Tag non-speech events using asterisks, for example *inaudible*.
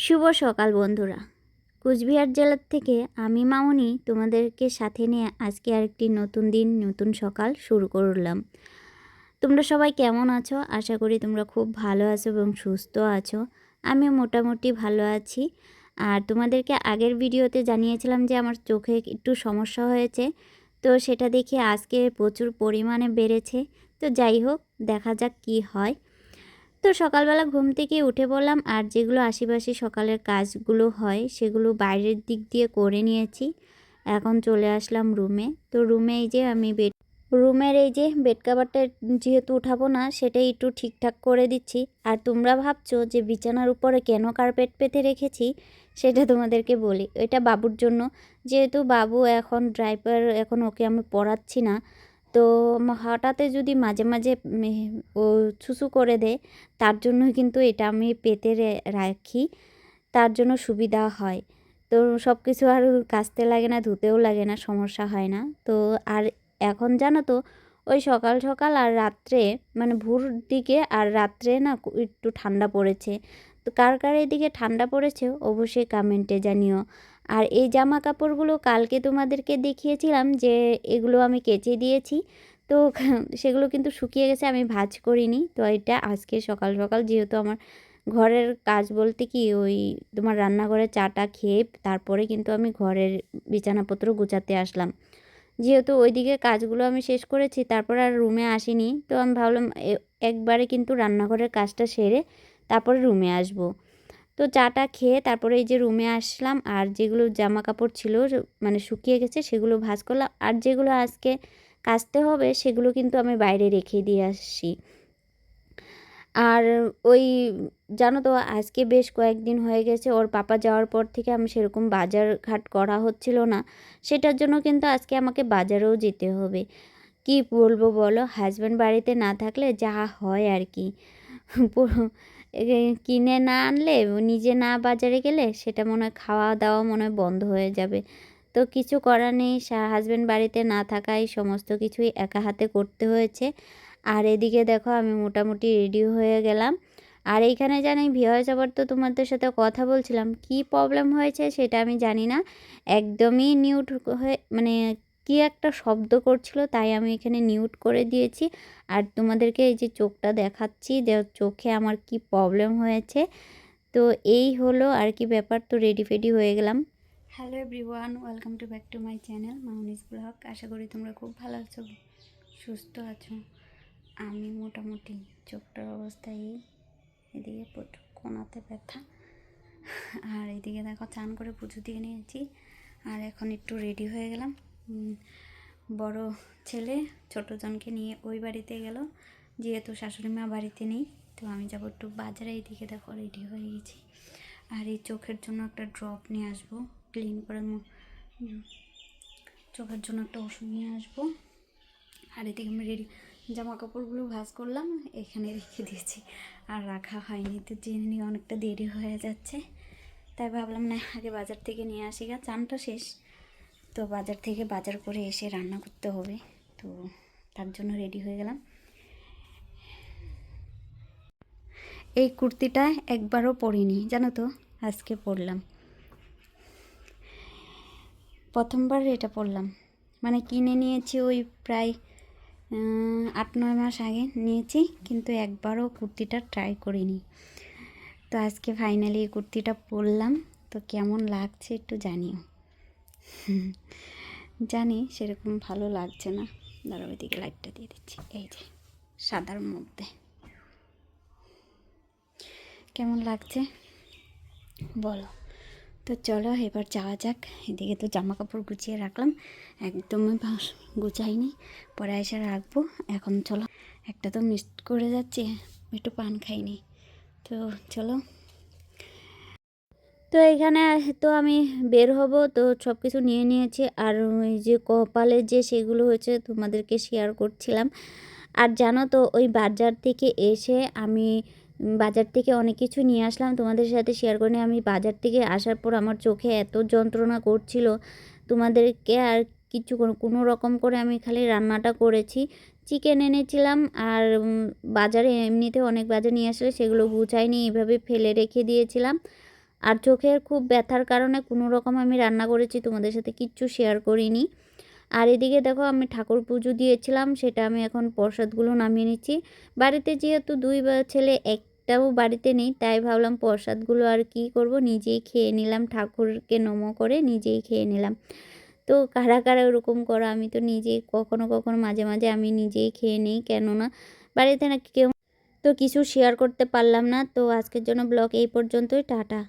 শুভ সকাল, বন্ধুরা। কুচবিহার জেলার থেকে আমি মামনি তোমাদেরকে সাথে নিয়ে আজকে আরেকটি নতুন দিন, নতুন সকাল শুরু করলাম। তোমরা সবাই কেমন আছো? আশা করি তোমরা খুব ভালো আছো এবং সুস্থ আছো। আমি মোটামুটি ভালো আছি। আর তোমাদেরকে আগের ভিডিওতে জানিয়েছিলাম যে আমার চোখে একটু সমস্যা হয়েছে। তো সেটা দেখে আজকে প্রচুর পরিমাণে বেড়েছে। তো যাই হোক, দেখা যাক কি হয়। তো সকালবেলা ঘুম থেকে উঠে পড়লাম আর যেগুলো আশেপাশে সকালের কাজগুলো হয় সেগুলো বাইরের দিক দিয়ে করে নিয়েছি। এখন চলে আসলাম রুমে। তো রুমে এই যে আমি বেড, রুমের এই যে বেড কাভারটা যেহেতু উঠাবো না সেটাই একটু ঠিকঠাক করে দিচ্ছি। আর তোমরা ভাবছ যে বিছানার উপরে কেন কার্পেট পেতে রেখেছি? সেটা তোমাদেরকে বলি। এটা বাবুর জন্য। যেহেতু বাবু এখন ড্রাইভার এখন ওকে আমি পড়াচ্ছি না। তো হঠাৎ যদি মাঝে মাঝে ও ছুসু করে দেয়, তার জন্য কিন্তু এটা আমি পেতে রাখি। তার জন্য সুবিধা হয়। তো সব কিছু আর কাচতে লাগে না, ধুতেও লাগে না, সমস্যা হয় না। তো আর এখন জানো তো, ওই সকাল সকাল আর রাত্রে মানে ভোর দিকে আর রাত্রে না একটু ঠান্ডা পড়েছে। তো কার কার এদিকে ঠান্ডা পড়েছে, অবশ্যই কমেন্টে জানিও। আর এই জামা কাপড়গুলো কালকে তোমাদেরকে দেখিয়েছিলাম যে এগুলো আমি কেচে দিয়েছি। তো *laughs* সেগুলো কিন্তু শুকিয়ে গেছে, আমি ভাজ করিনি। তো এটা আজকে সকাল সকাল যেহেতু আমার ঘরের কাজ বলতে কি, ওই তোমার রান্নাঘরে চাটা খেয়ে তারপরে কিন্তু আমি ঘরের বিছানাপত্র গুছাতে আসলাম। যেহেতু ওইদিকে কাজগুলো আমি শেষ করেছি, তারপর আর রুমে আসিনি। তো আমি ভাবলাম একবারে কিন্তু রান্নাঘরের কাজটা সেরে তারপরে রুমে আসব। তো চাটা খেয়ে তারপরে এই যে রুমে আসলাম আর যেগুলো জামা কাপড় ছিল মানে শুকিয়ে গেছে সেগুলো ভাজ করলাম। আর যেগুলো আজকে কাচতে হবে সেগুলো কিন্তু আমি বাইরে রেখে দিয়ে আসছি। আর ওই, জানো তো, আজকে বেশ কয়েকদিন হয়ে গেছে ওর পাপা যাওয়ার পর থেকে আমি সেরকম বাজার ঘাট করা হচ্ছিল না। সেটার জন্য কিন্তু আজকে আমাকে বাজারেও যেতে হবে। কি বলব বলো? হাজব্যান্ড বাড়িতে না থাকলে যা হয় আর কি। কিনে না আনলে, নিজে না বাজারে গেলে সেটা মনে হয় খাওয়া দাওয়া মনে হয় বন্ধ হয়ে যাবে। তো কিছু করার নেই হাজব্যান্ড বাড়িতে না থাকায় সমস্ত কিছুই একা হাতে করতে হয়েছে। আর এদিকে দেখো আমি মোটামুটি রেডি হয়ে গেলাম। আর এইখানে জানি ভিওয়ার্স আবার তো তোমাদের সাথে কথা বলছিলাম, কি প্রবলেম হয়েছে সেটা আমি জানি না। একদমই নিউট হয়ে মানে কি একটা শব্দ করছিল, তাই আমি এখানে নিউট করে দিয়েছি। আর তোমাদেরকে এই যে চোখটা দেখাচ্ছি যে চোখে আমার কি প্রবলেম হয়েছে। তো এই হলো আর কি ব্যাপার, তো রেডি ফেডি হয়ে গেলাম। Hello everyone welcome to back to my channel Mouni's blog আশা করি তোমরা খুব ভালো আছো, সুস্থ আছো। আমি মোটামুটি চোখটার অবস্থা এই, এদিকে কোনাতে ব্যথা। আর এদিকে দেখো, চান করে পুজো দিয়ে নিয়েছি। আর এখন একটু রেডি হয়ে গেলাম। বড় ছেলে ছোটোজনকে নিয়ে ওই বাড়িতে গেল। যেহেতু শাশুড়ি মা বাড়িতে নেই, তো আমি যাব একটু বাজারে। এইদিকে দেখো রেডি হয়ে গেছি। আর এই চোখের জন্য একটা ড্রপ নিয়ে আসব। ক্লিন করে চোখের জন্য একটা ওষুধ নিয়ে আসব। আর এদিকে আমি রেডি জামা কাপড়গুলো ভাজ করলাম, এখানে রেখে দিয়েছি। আর রাখা হয়নি, তো জেনে নিয়ে অনেকটা দেরি হয়ে যাচ্ছে। তাই ভাবলাম, না, আগে বাজার থেকে নিয়ে আসি গা। চানটা শেষ। তো বাজার থেকে বাজার করে এসে রান্না করতে হবে। তো তার জন্য রেডি হয়ে গেলাম। এই কুর্তিটা একবারও পরিনি, জানো তো, আজকে পরলাম। প্রথমবার এটা পরলাম। মানে কিনে নিয়েছি ওই প্রায় আট, নয় মাস আগে নিয়েছি, কিন্তু একবারও কুর্তিটা ট্রাই করিনি। তো আজকে ফাইনালি এই কুর্তিটা পরলাম। তো কেমন লাগছে একটু জানিও। জানি সেরকম ভালো লাগছে না। দাঁড়া ওইদিকে লাইটটা দিয়ে দিচ্ছি। এই যে, সাদার মধ্যে। কেমন লাগছে? বলো। তো চলো, এবার যাওয়া যাক। এদিকে তো জামা কাপড় গুছিয়ে রাখলাম। একদমই গুছাইনি। পরে এসে রাখব। এখন চলো। একটা তো মিস করে যাচ্ছে, একটু পান খাইনি। তো চলো। তো এখানে তো আমি বের হব, তো সব কিছু নিয়ে নিয়েছি। আর ওই যে কপালের যে সেগুলো হয়েছে তোমাদেরকে শেয়ার করছিলাম। আর জানো তো, ওই বাজার থেকে এসে আমি বাজার থেকে অনেক কিছু নিয়ে আসলাম। তোমাদের সাথে শেয়ার করে আমি বাজার থেকে আসার পর আমার চোখে এত যন্ত্রণা করছিল। তোমাদেরকে আর কিছু কোনো রকম করে আমি খালি রান্নাটা করেছি। চিকেন এনেছিলাম আর বাজারে এমনিতে অনেক বাজার নিয়ে আসলে সেগুলো গুছাইনি এভাবে ফেলে রেখে দিয়েছিলাম। আর চোখের খুব ব্যথার কারণে কোনো রকম আমি রান্না করেছি, তোমাদের সাথে কিচ্ছু শেয়ার করিনি। আর এদিকে দেখো আমি ঠাকুর পুজো দিয়েছিলাম, সেটা আমি এখন প্রসাদগুলো নামিয়ে নিচ্ছি। বাড়িতে যেহেতু দুই ছেলে একটাও বাড়িতে নেই, তাই ভাবলাম প্রসাদগুলো আর কি করব? নিজেই খেয়ে নিলাম, ঠাকুরকে নমো করে নিজেই খেয়ে নিলাম। তো কারা কারা ওরকম করো, আমি তো নিজেই কখনো কখনো মাঝে মাঝে আমি নিজেই খেয়ে নিই, কেননা বাড়িতে না কেউ তো কিছু শেয়ার করতে পারলাম না। তো আজকের জন্য ব্লগ এই পর্যন্তই, টাটা।